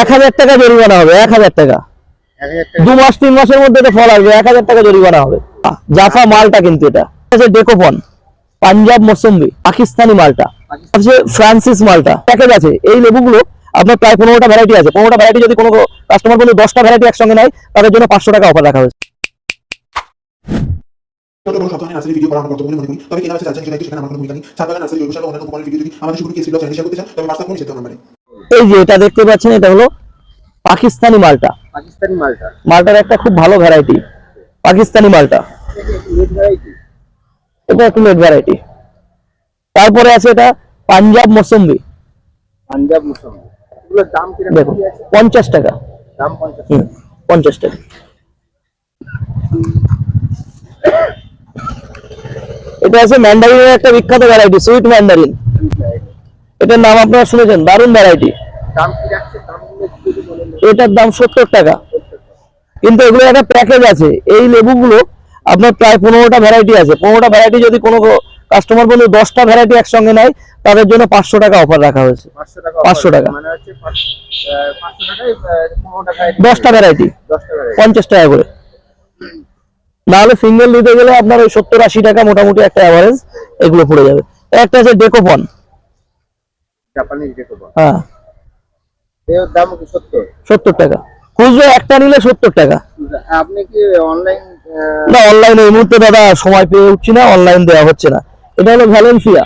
এক হাজার টাকা জরিমানা হবে, এক হাজার টাকা। দু মাস, তিন মাসের মধ্যে এটা ফল আসবে, এক হাজার টাকা জরিমানা হবে। জাফা মালটা কিন্তু এটা। ডেকোপন, পাঞ্জাব মৌসুম্বি পাকিস্তানি মালটা। ফ্রান্সিস মালটা। প্যাকেজ আছে, এই লেবুগুলো আপনার প্রায় পনেরোটা ভ্যারাইটি আছে। পনেরোটা ভ্যারাইটি যদি কোনো কাস্টমার বন্ধু দশটা ভ্যারাইটি একসঙ্গে নেয়, তাদের জন্য পাঁচশো টাকা অফার রাখা হয়েছে। আমাদের শুরু করতে এই যে এটা দেখতে পাচ্ছেন এটা হলো পাকিস্তানি মালটা। পাকিস্তানি মালটা। মালটার একটা খুব ভালো ভ্যারাইটি পাকিস্তানি মালটা। এটা একটু লেট ভ্যারাইটি তারপরে আছে এটা পাঞ্জাব মৌসুম্বি। পাঞ্জাব মুসম্বি। এগুলোর দাম কি আছে পঞ্চাশ টাকা। দাম পঞ্চাশ টাকা। এটা আছে ম্যান্ডারিনের একটা বিখ্যাত ভ্যারাইটি সুইট ম্যান্ডারিন এটার নাম আপনারা শুনেছেন দারুণ ভ্যারাইটি এটার দাম সত্তর টাকা। কিন্তু এগুলো একটা প্যাকেজ আছে এই লেবুগুলো আপনার প্রায় পনেরোটা ভ্যারাইটি আছে। পনেরোটা ভ্যারাইটি যদি কোনো কাস্টমার বন্ধু দশটা ভ্যারাইটি একসঙ্গে নেয় তাদের জন্য পাঁচশো টাকা অফার রাখা হয়েছে। পাঁচশো টাকা 500 offer। টাকা। মানে দশটা ভ্যারাইটি পঞ্চাশ টাকা করে। নাহলে সিঙ্গেল নিতে গেলে আপনার ওই সত্তর আশি টাকা মোটামুটি একটা অ্যাভারেজ এগুলো পড়ে যাবে। একটা আছে ডেকোপন জাপানিজ হ্যাঁ। এর দাম কি সত্তর? সত্তর টাকা। খুচরো একটা নিলে সত্তর টাকা। আপনি কি অনলাইন না অনলাইনে এই মুহূর্তে দাদা সময় পেয়ে উঠছি না অনলাইন দেওয়া হচ্ছে না। এটা হলো ভ্যালেন্সিয়া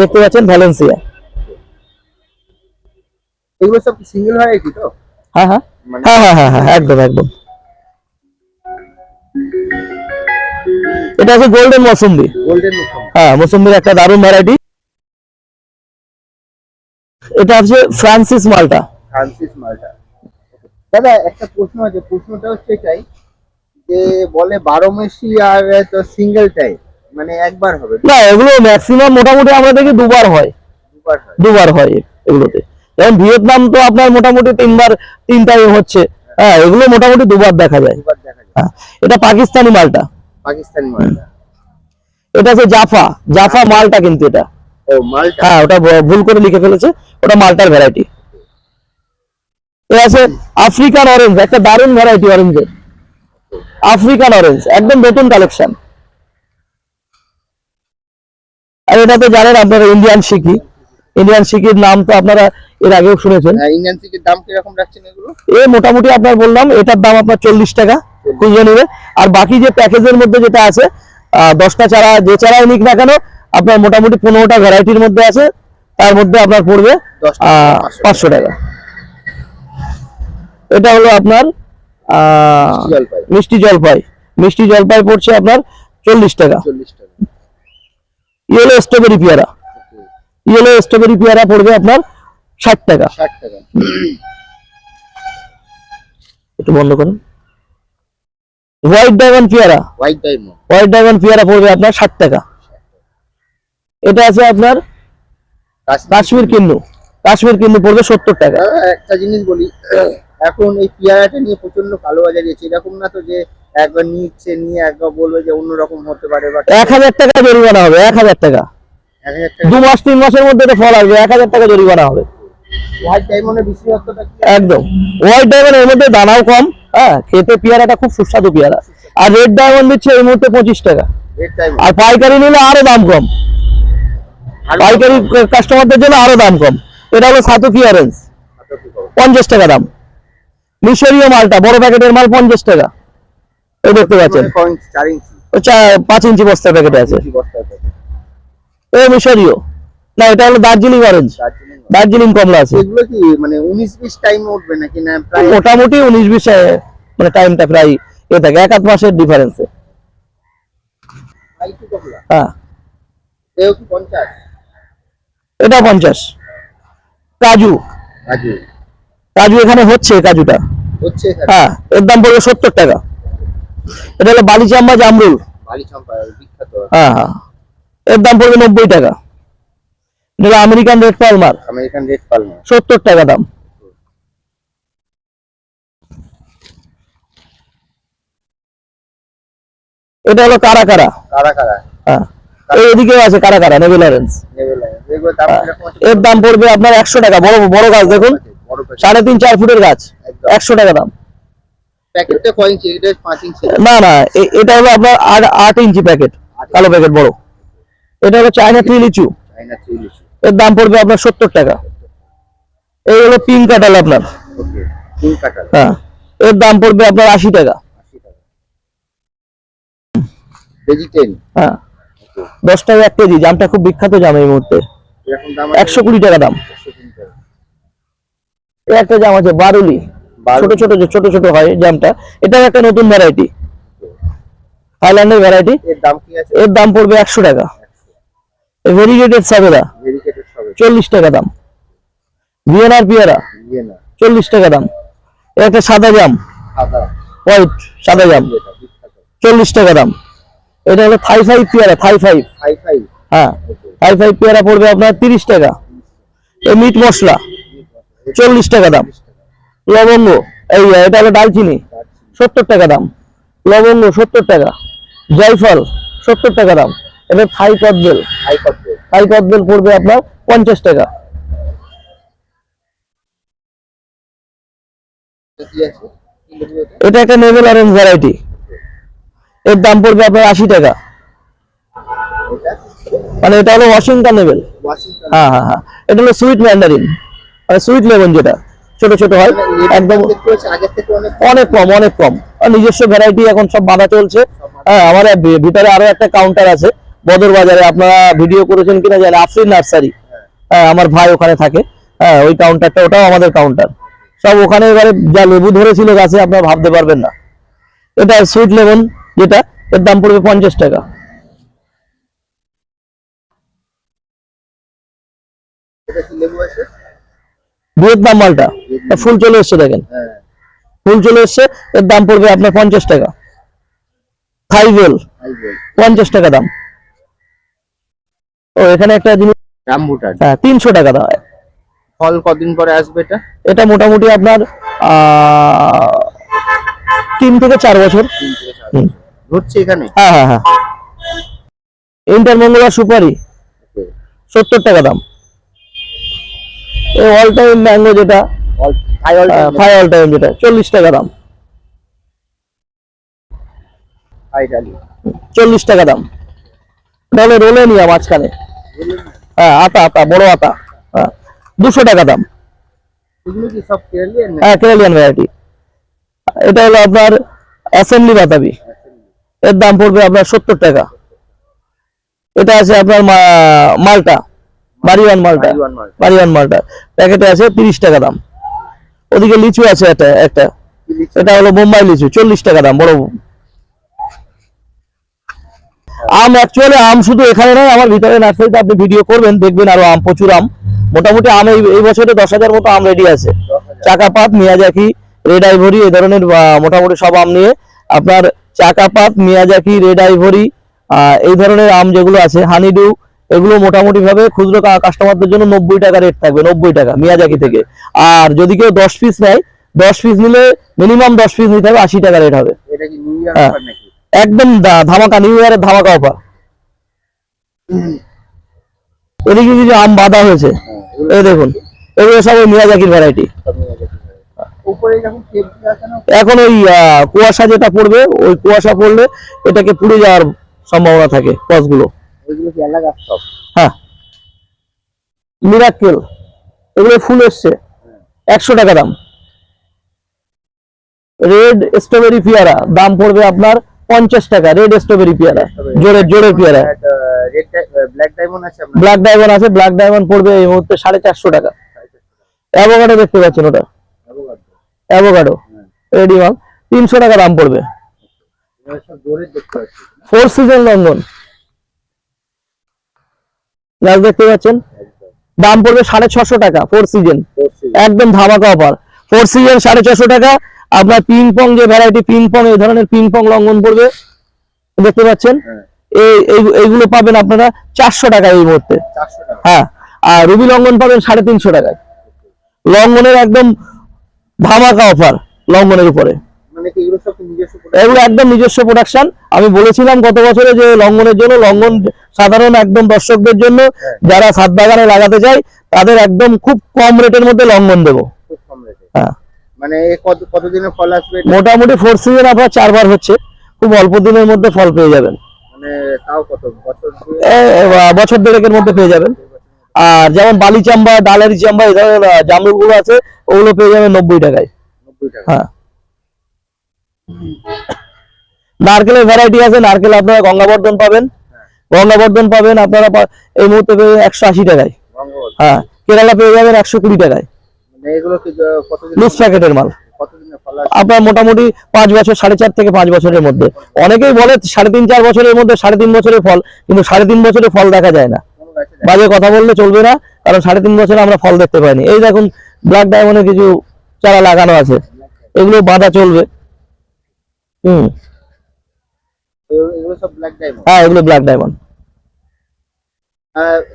দেখতে পাচ্ছেন ভ্যালেন্সিয়া এগুলো সব সিঙ্গেল তো? হ্যাঁ হ্যাঁ। মানে হ্যাঁ হ্যাঁ হ্যাঁ হ্যাঁ একদম একদম। এটা আছে গোল্ডেন মৌসুম্বি গোল্ডেন মুসম্বি হ্যাঁ মৌসুম্বির একটা দারুণ ভ্যারাইটি এটা হচ্ছে ফ্রান্সিস মালটা। ফ্রান্সিস মালটা। দাদা একটা প্রশ্ন আছে। প্রশ্নটা হচ্ছে এটাই যে বলে বারো মাসি আর তো সিঙ্গেল টাইম মানে একবার হবে। না এগুলো ম্যাক্সিমাম মোটামুটি আমরা দেখি দুবার হয়। দুবার হয়। দুবার হয় এগুলোতে। যেমন ভিয়েতনাম তো আপনার মোটামুটি তিনবার তিন টাইম হচ্ছে। হ্যাঁ এগুলো মোটামুটি দুবার দেখা যায়। হ্যাঁ এটা পাকিস্তানি মালটা। পাকিস্তানি মালটা। এটা হচ্ছে জাফা। জাফা মালটা কিন্তু এটা। হ্যাঁ ওটা ভুল করে লিখে ফেলেছে। ওটা মালটার ভ্যারাইটি এটা আছে আফ্রিকান অরেঞ্জ একটা দারুণ ভ্যারাইটি অরেঞ্জের আফ্রিকান অরেঞ্জ একদম নতুন কালেকশন আর এটা তো জানেন আপনারা ইন্ডিয়ান শিকি ইন্ডিয়ান শিকির নাম তো আপনারা এর আগেও শুনেছেন। ইন্ডিয়ান সিকের দাম কীরকম রাখছেন এগুলো? এ মোটামুটি আপনার বললাম এটার দাম আপনার চল্লিশ টাকা খুঁজে নেবে আর বাকি যে প্যাকেজের মধ্যে যেটা আছে দশটা চারা যে চারাই নিক না কেন আপনার মোটামুটি পনেরোটা ভ্যারাইটির মধ্যে আছে তার মধ্যে আপনার পড়বে পাঁচশো টাকা। এটা হলো আপনার মিষ্টি জলপাই। মিষ্টি জলপাই। পড়ছে আপনার চল্লিশ টাকা। ইয়েলো স্ট্রবেরি পেয়ারা। ইয়েলো স্ট্রবেরি পেয়ারা পড়বে আপনার ষাট টাকা। ষাট টাকা। একটু বন্ধ করুন। হোয়াইট ডায়মন্ড পেয়ারা। হোয়াইট ডায়মন্ড হোয়াইট ডায়মন্ড পেয়ারা পড়বে আপনার ষাট টাকা। এটা আছে আপনার কাশ্মীর কিন্নু। কাশ্মীর কিন্নু পড়বে সত্তর টাকা। একটা জিনিস বলি এখন এই পেয়ারাটা নিয়ে প্রচণ্ড কালোবাজারি আছে এরকম না তো যে একবার নিচ্ছে নিয়ে একবার বলবে যে অন্যরকম হতে পারে বা এক হাজার টাকা জরিমানা হবে এক হাজার টাকা। দু মাস তিন মাসের মধ্যে এটা ফল আসবে এক হাজার টাকা জরিমানা হবে। একদম। হোয়াইট ডায়মন্ড এর মধ্যে দানাও কম হ্যাঁ খেতে পেয়ারাটা খুব সুস্বাদু পেয়ারা। আর রেড ডায়মন্ড দিচ্ছে এই মুহূর্তে পঁচিশ টাকা। আর পাইকারি নিলে আরও দাম কম। পাইকারি কাস্টমারদের জন্য আরও দাম কম। এটা হলো সাতুকি অরেঞ্জ পঞ্চাশ টাকা দাম। মিশরীয় মালটা বড় প্যাকেটের মাল পঞ্চাশ টাকা। এই দেখতে পাচ্ছেন। চার ইঞ্চি। পাঁচ ইঞ্চি বস্তার প্যাকেটে আছে। ও মিশরীয়। না এটা হলো দার্জিলিং অরেঞ্জ দার্জিলিং কমলা আছে। এগুলো কি মানে উনিশ বিশ টাইম উঠবে নাকি না প্রায়? মোটামুটি উনিশ বিশ মানে টাইমটা প্রায় এ থাকে। এক আধ মাসের ডিফারেন্সে হ্যাঁ। এও কি পঞ্চাশ? এটা পঞ্চাশ। কাজু। কাজু। এখানে হচ্ছে কাজুটা। হ্যাঁ এর দাম পড়বে সত্তর টাকা। এটা হলো বালিচাম্বা জামরুল। হ্যাঁ হ্যাঁ। এর দাম পড়বে নব্বই টাকা। এটা American red palmer. American red সত্তর টাকা দাম। এটা হলো কারা কারা? কারা কারা? হ্যাঁ। এদিকেও আছে কারা কারা? নেভেল অরেঞ্জ এর দাম পড়বে আপনার একশো টাকা বড় বড় গাছ দেখুন। সাড়ে তিন চার ফুটের গাছ একশো টাকা দাম। প্যাকেটটা কয় ইঞ্চি? পাঁচ ইঞ্চি? না না এটা হলো আপনার আট ইঞ্চি প্যাকেট কালো প্যাকেট বড়। এটা হলো চায়না থ্রি লিচু। এর দাম পড়বে আপনার সত্তর টাকা। এই হলো পিঙ্ক কাঁঠাল আপনার। হ্যাঁ এর দাম পড়বে আপনার আশি টাকা। হ্যাঁ দশ টাকা এক কেজি জামটা খুব বিখ্যাত জাম এই মুহূর্তে। একশো কুড়ি টাকা দাম। একশো তিন টাকা। এই একটা জাম আছে বারুলি। ছোট ছোট ছোট ছোট হয় জামটা। এটাও একটা নতুন ভ্যারাইটি থাইল্যান্ডের ভ্যারাইটি এর দাম কি আছে? এর দাম পড়বে একশো টাকা। ভেরিগেটেড সাবেদা চল্লিশ টাকা দাম। ভিয়েনার পিয়ারা। চল্লিশ টাকা দাম। একটা সাদা জাম। হোয়াইট সাদা জাম। চল্লিশ টাকা দাম। এটা হলো থাই ফাইভ পেয়ারা Thai five hi fi five পেয়ারা পড়বে আপনার তিরিশ টাকা। এই মিট মশলা চল্লিশ টাকা দাম। লবঙ্গ এই এটা হলো দালচিনি সত্তর টাকা দাম। লবঙ্গ সত্তর টাকা। জয়ফল সত্তর টাকা দাম। এটা থাই কদবেল থাই কদবেল পড়বে আপনার পঞ্চাশ টাকা। এটা একটা নেভেল অরেঞ্জ ভ্যারাইটি। এর দাম পড়বে আপনার আশি টাকা। মানে এটা হলো ওয়াশিংটন ওয়াশিংটন হ্যাঁ হ্যাঁ হ্যাঁ। এটা হলো সুইট ম্যান্ডারিন মানে সুইট লেমন যেটা ছোট ছোট হয়। একদম আগের থেকে অনেক কম। অনেক কম আর নিজস্ব ভ্যারাইটি এখন সব বাঁধা চলছে। হ্যাঁ আমার ভিতরে আরও একটা কাউন্টার আছে বদর বাজারে আপনারা ভিডিও করেছেন কিনা জানি আফরিন নার্সারি। হ্যাঁ। আমার ভাই ওখানে থাকে। হ্যাঁ ওই কাউন্টারটা ওটাও আমাদের কাউন্টার সব ওখানে এবারে যা লেবু ধরেছিল গাছে আপনারা ভাবতে পারবেন না। এটা সুইট লেমন যেটা এর দাম পড়বে পঞ্চাশ টাকা। ভিয়েতনাম মালটা? ফুল চলে এসছে দেখেন। হ্যাঁ। ফুল চলে এসছে এর দাম পড়বে আপনার পঞ্চাশ টাকা। থাইভেল পঞ্চাশ টাকা দাম। ও এখানে একটা জিনিস রামবুটান হ্যাঁ তিনশো টাকা দাম। ফল কদিন পরে আসবে এটা? এটা মোটামুটি আপনার তিন থেকে চার বছর। ধরছে এখানে? হ্যাঁ হ্যাঁ হ্যাঁ। ইন্টার মঙ্গলার সুপারি সত্তর টাকা দাম। অল টাইম ম্যাঙ্গো যেটা ফাই অল টাইম যেটা চল্লিশ টাকা দাম। চল্লিশ টাকা দাম। এটা হলো রোলেনিয়া মাঝখানে। হ্যাঁ আতা আতা বড় আতা। হ্যাঁ দুশো টাকা দাম। হ্যাঁ কেরালিয়ান ভ্যারাইটি এটা হলো আপনার অ্যাসেম্বলি বাতাবি এর দাম পড়বে আপনার সত্তর টাকা। এটা আছে আপনার মালটা। বাড়িওয়ান মালটা। বাড়িওয়ান মালটা। প্যাকেটে আছে তিরিশ টাকা দাম। ওদিকে লিচু আছে একটা একটা। এটা হলো বোম্বাই লিচু চল্লিশ টাকা দাম বড়। আম অ্যাকচুয়ালি আম শুধু এখানে নয় আমার ভিতরে নার্সারিতে আপনি ভিডিও করবেন দেখবেন আরও আম প্রচুর আম। মোটামুটি আম এই বছরে দশ হাজার মতো আম রেডি আছে। চাকাপাত মিয়াজাকি রেড আইভরি এই ধরনের মোটামুটি সব আম নিয়ে আপনার চাকাপাত মিয়াজাকি রেড আইভরি এই ধরনের আম যেগুলো আছে হানিডু এগুলো মোটামুটি ভাবে খুচরো কা- কাস্টমারদের জন্য নব্বই টাকা রেট থাকবে নব্বই টাকা মিয়াজাকি থেকে। আর যদি কেউ দশ পিস নেয় দশ পিস নিলে মিনিমাম দশ পিস নিতে হবে আশি টাকা রেট হবে। হ্যাঁ। একদম ধামাকা নিউ ইয়ারের ধামাকা অফার এদিকে কিছু আম বাঁধা হয়েছে। হ্যাঁ, এই দেখুন এগুলো সব ওই মিয়াজাকির ভ্যারাইটি এখন ওই কুয়াশা যেটা পড়বে ওই কুয়াশা পড়লে এটাকে পুড়ে যাওয়ার সম্ভাবনা থাকে কসগুলো ওইগুলো কি এলাকা সব? হ্যাঁ। মিরাক্কেল এগুলো ফুল এসছে। একশো টাকা দাম। রেড স্ট্রবেরি পেয়ারা দাম পড়বে আপনার পঞ্চাশ টাকা। রেড স্ট্রবেরি পেয়ারা জোরে জোরে পেয়ারা ব্ল্যাক ডায়মন্ড আছে ব্ল্যাক ডায়মন্ড পড়বে এই মুহূর্তে সাড়ে চারশো টাকা। অ্যাভোকাডো দেখতে পাচ্ছেন ওটা? অ্যাভোকাডো রেডি মাল তিনশো টাকা দাম পড়বে। এগুলো ফোর সিজন লন্ডন গাছ দেখতে পাচ্ছেন? দাম পড়বে সাড়ে ছশো টাকা ফোর সিজন একদম ধামাকা অফার ফোর সিজন সাড়ে ছশো টাকা আপনার পিং পং যে ভ্যারাইটি পিং পং এই ধরনের পিং পং লঙ্ঘন পড়বে। দেখতে পাচ্ছেন? হ্যাঁ। এই এই- এইগুলো পাবেন আপনারা চারশো টাকা এই মুহূর্তে। হ্যাঁ আর রুবি লঙ্ঘন পাবেন সাড়ে তিনশো টাকায়। লঙ্ঘনের একদম ধামাকা অফার লঙ্ঘনের উপরে। এগুলো product? এগুলো একদম নিজস্ব প্রোডাকশন আমি বলেছিলাম গত বছরে যে লঙ্ঘনের জন্য লঙ্ঘন সাধারণ একদম দর্শকদের জন্য যারা ছাদ বাগানে লাগাতে চায় তাদের একদম খুব কম রেটের মধ্যে লঙ্ঘন দেবো। হ্যাঁ। মানে কত কতদিনের ফল আসবে মোটামুটি ফোর সিজন আপনার চারবার হচ্ছে। খুব অল্প দিনের মধ্যে ফল পেয়ে যাবেন। মানে বছর দেড়েকের মধ্যে পেয়ে যাবেন। আর যেমন বালি চাম্বা ডালারি চাম্বা এই ধরনের আহ, জামরুলগুলো আছে ওগুলো পেয়ে যাবেন নব্বই টাকায়। নব্বই টাকা। হ্যাঁ। নারকেলের ভ্যারাইটি আছে নারকেল আপনারা গঙ্গাবর্ধন পাবেন। গঙ্গাবর্ধন পাবেন আপনারা এই মুহূর্তে পেয়ে একশো আশি টাকায়। হ্যাঁ কেরালা পেয়ে যাবেন একশো কুড়ি টাকায়। মানে লুজ প্যাকেটের মাল। আপনার মোটামুটি পাঁচ বছর সাড়ে চার থেকে পাঁচ বছরের মধ্যে। অনেকেই বলে সাড়ে তিন চার বছরের মধ্যে সাড়ে তিন বছরের ফল কিন্তু সাড়ে তিন বছরের ফল দেখা যায় না? বাজে কথা বললে চলবে না কারণ সাড়ে তিন বছরে আমরা ফল দেখতে পাইনি। এই দেখুন ব্ল্যাক ডায়মন্ডের কিছু চারা লাগানো আছে। এগুলো বাঁধা চলবে। হুম। এগুলো- সব ব্ল্যাক ডায়মন্ড হ্যাঁ এগুলো ব্ল্যাক ডায়মন্ড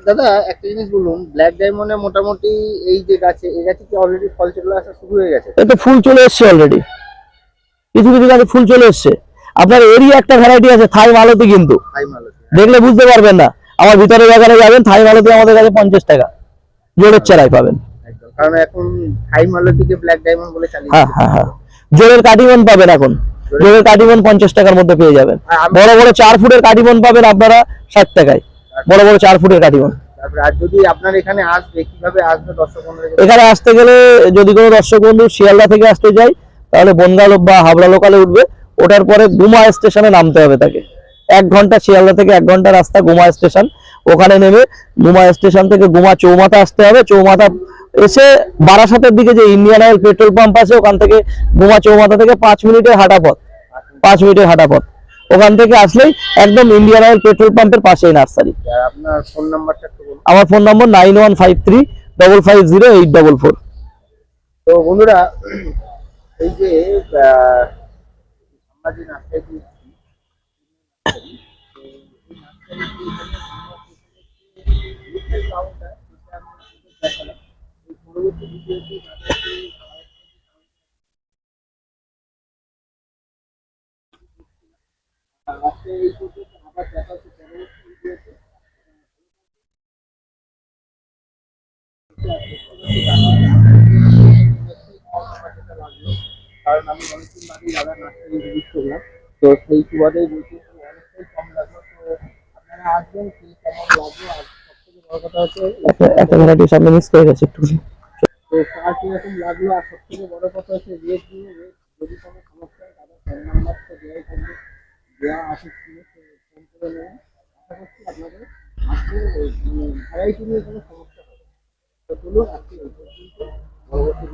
দাদা একটা জিনিস বলুন ব্ল্যাক ডায়মন্ডে মোটামুটি এই যে গাছে এই গাছে কি অলরেডি ফল চলে আসা শুরু হয়ে গেছে? ফুল চলে এসছে অলরেডি কিছু কিছু গাছে ফুল চলে এসছে। আপনার এরই একটা ভ্যারাইটি আছে থাই মালতি কিন্তু। দেখলে বুঝতে পারবেন না। আমার ভিতরে বাগানে যাবেন থাই মালতি আমাদের কাছে পঞ্চাশ টাকা। জোরের চারাই পাবেন। একদম কারণ এখন হাই মালতিকে ব্ল্যাক ডায়মন্ড বলে চালিয়ে হ্যাঁ হ্যাঁ হ্যাঁ। জোরের কাটিমন পাবেন এখন। জোরের কাটিমন পঞ্চাশ টাকার মধ্যে পেয়ে যাবেন। বড় বড় চার ফুটের কাটিমন পাবেন আপনারা ষাট টাকায়। বড় বড় চার ফুটের কাটিমন আপনার এখানে আসতে গেলে যদি কোনো দর্শক বন্ধু শিয়ালদা থেকে আসতে যায় তাহলে বনগাঁ বা হাবড়া লোকালে উঠবে। ওঠার পরে গুমা স্টেশনে নামতে হবে তাকে। এক ঘণ্টা শিয়ালদা থেকে এক ঘণ্টা রাস্তা গুমা স্টেশন। ওখানে নেমে গুমা স্টেশন থেকে গুমা চৌমাথা আসতে হবে। চৌমাথা এসে বারাসাতের দিকে যে ইন্ডিয়ান অয়েল পেট্রোল পাম্প আছে ওখান থেকে গুমা চৌমাথা থেকে পাঁচ মিনিটের হাঁটা পথ পাঁচ মিনিটের হাঁটা পথ ওখান থেকে আসলেই একদম ইন্ডিয়ান অয়েল পেট্রোল পাম্পের পাশেই নার্সারি আপনার ফোন নাম্বারটা আমার phone number nine one five three double five zero eight double four তো বন্ধুরা এই যে আমরা কারণ আমি অনেকদিন তো সেই অনেকটাই কম লাগল। তো আপনারা আসবেন সব বড় কথা হচ্ছে, একটা ভ্যারাইটি সামনে মিস করে গেছে একটু কার কীরকম লাগল আর সব থেকে বড় কথা হচ্ছে রেট নিয়ে রেট যদি কোনো সমস্যা হয়, তাদের ফোন নাম্বার তো দেওয়াই থাকবে। দেওয়া আসে ফোন করে নেবেন আশা করছি আপনাদের আসলে ভ্যারাইটি নিয়ে কোনো সমস্যা হবে। তো চলুন আজকে পর্যন্ত। পরবর্তী